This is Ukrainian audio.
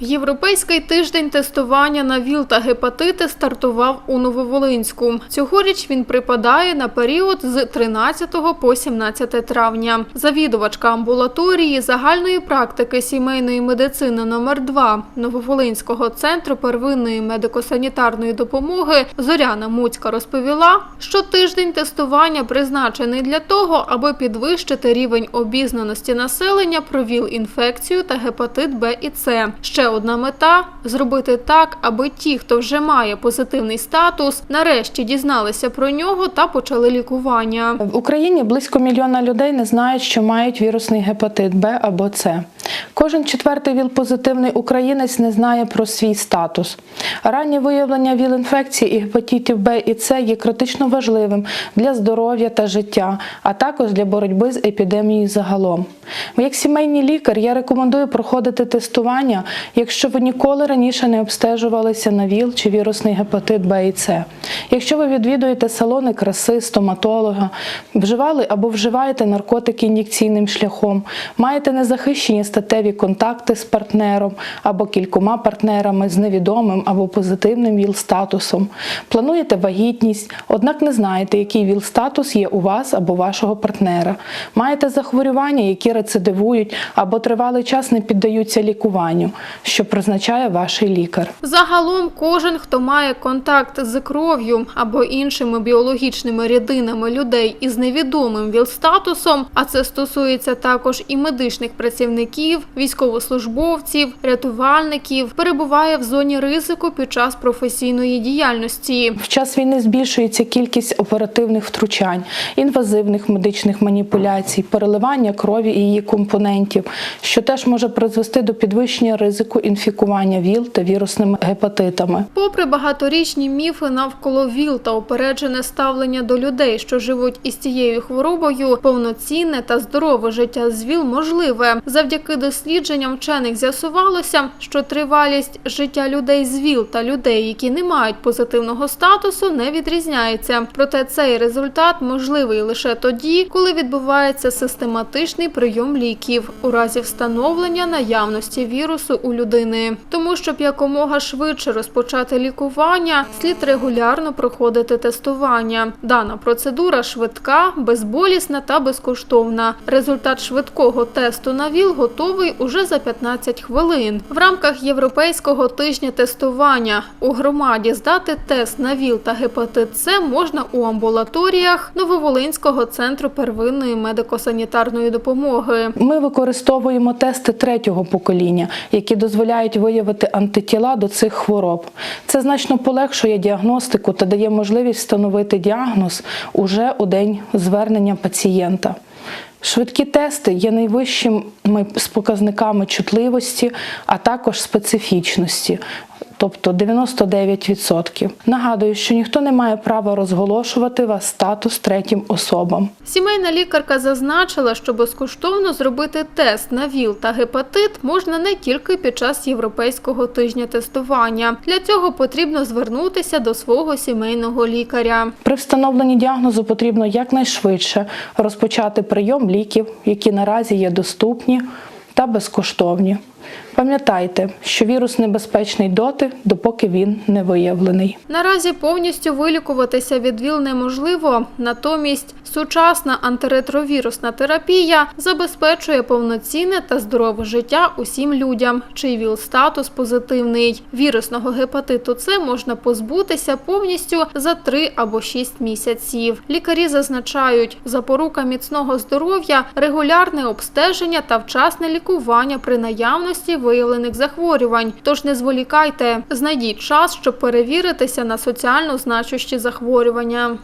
Європейський тиждень тестування на ВІЛ та гепатити стартував у Нововолинську. Цьогоріч він припадає на період з 13 по 17 травня. Завідувачка амбулаторії загальної практики сімейної медицини номер 2 Нововолинського центру первинної медико-санітарної допомоги Зоряна Муцька розповіла, що тиждень тестування призначений для того, аби підвищити рівень обізнаності населення про ВІЛ-інфекцію та гепатит Б і С. Ще одна мета зробити так, аби ті, хто вже має позитивний статус, нарешті дізналися про нього та почали лікування. В Україні близько мільйона людей не знають, що мають вірусний гепатит Б або С. Кожен четвертий ВІЛ-позитивний українець не знає про свій статус. Раннє виявлення ВІЛ-інфекції і гепатитів Б і С є критично важливим для здоров'я та життя, а також для боротьби з епідемією загалом. Як сімейний лікар я рекомендую проходити тестування, якщо ви ніколи раніше не обстежувалися на ВІЛ чи вірусний гепатит Б і С. Якщо ви відвідуєте салони краси, стоматолога, вживали або вживаєте наркотики ін'єкційним шляхом, маєте незахищені статеві контакти з партнером або кількома партнерами з невідомим або позитивним ВІЛ-статусом, плануєте вагітність, однак не знаєте, який ВІЛ-статус є у вас або вашого партнера, маєте захворювання, які рецидивують або тривалий час не піддаються лікуванню, що призначає ваш лікар. Загалом, кожен, хто має контакт з кров'ю або іншими біологічними рідинами людей із невідомим ВІЛ-статусом, а це стосується також і медичних працівників, військовослужбовців, рятувальників, перебуває в зоні ризику під час професійної діяльності. В час війни збільшується кількість оперативних втручань, інвазивних медичних маніпуляцій, переливання крові і її компонентів, що теж може призвести до підвищення ризику інфікування ВІЛ та вірусними гепатитами. Попри багаторічні міфи навколо ВІЛ та упереджене ставлення до людей, що живуть із цією хворобою, повноцінне та здорове життя з ВІЛ можливе. Завдяки дослідженням вчених з'ясувалося, що тривалість життя людей з ВІЛ та людей, які не мають позитивного статусу, не відрізняється. Проте цей результат можливий лише тоді, коли відбувається систематичний прийом ліків у разі встановлення наявності вірусу у людини. Тому, щоб якомога швидше розпочати лікування, слід регулярно проходити тестування. Дана процедура швидка, безболісна та безкоштовна. Результат швидкого тесту на ВІЛ готовий уже за 15 хвилин. В рамках європейського тижня тестування у громаді здати тест на ВІЛ та гепатит С можна у амбулаторіях Нововолинського центру первинної медико-санітарної допомоги. Ми використовуємо тести третього покоління, які дозволяють виявити антитіла до цих хвороб. Це значно полегшує діагностику та дає можливість встановити діагноз уже у день звернення пацієнта. Швидкі тести є найвищими з показниками чутливості, а також специфічності. Тобто 99%. Нагадую, що ніхто не має права розголошувати вас статус третім особам. Сімейна лікарка зазначила, що безкоштовно зробити тест на ВІЛ та гепатит можна не тільки під час європейського тижня тестування. Для цього потрібно звернутися до свого сімейного лікаря. При встановленні діагнозу потрібно якнайшвидше розпочати прийом ліків, які наразі є доступні та безкоштовні. Пам'ятайте, що вірус небезпечний доти, допоки він не виявлений. Наразі повністю вилікуватися від ВІЛ неможливо, натомість сучасна антиретровірусна терапія забезпечує повноцінне та здорове життя усім людям, чий ВІЛ-статус позитивний. Вірусного гепатиту С можна позбутися повністю за 3 або 6 місяців. Лікарі зазначають, запорука міцного здоров'я, регулярне обстеження та вчасне лікування при наявності виявлених захворювань. Тож не зволікайте, знайдіть час, щоб перевіритися на соціально значущі захворювання.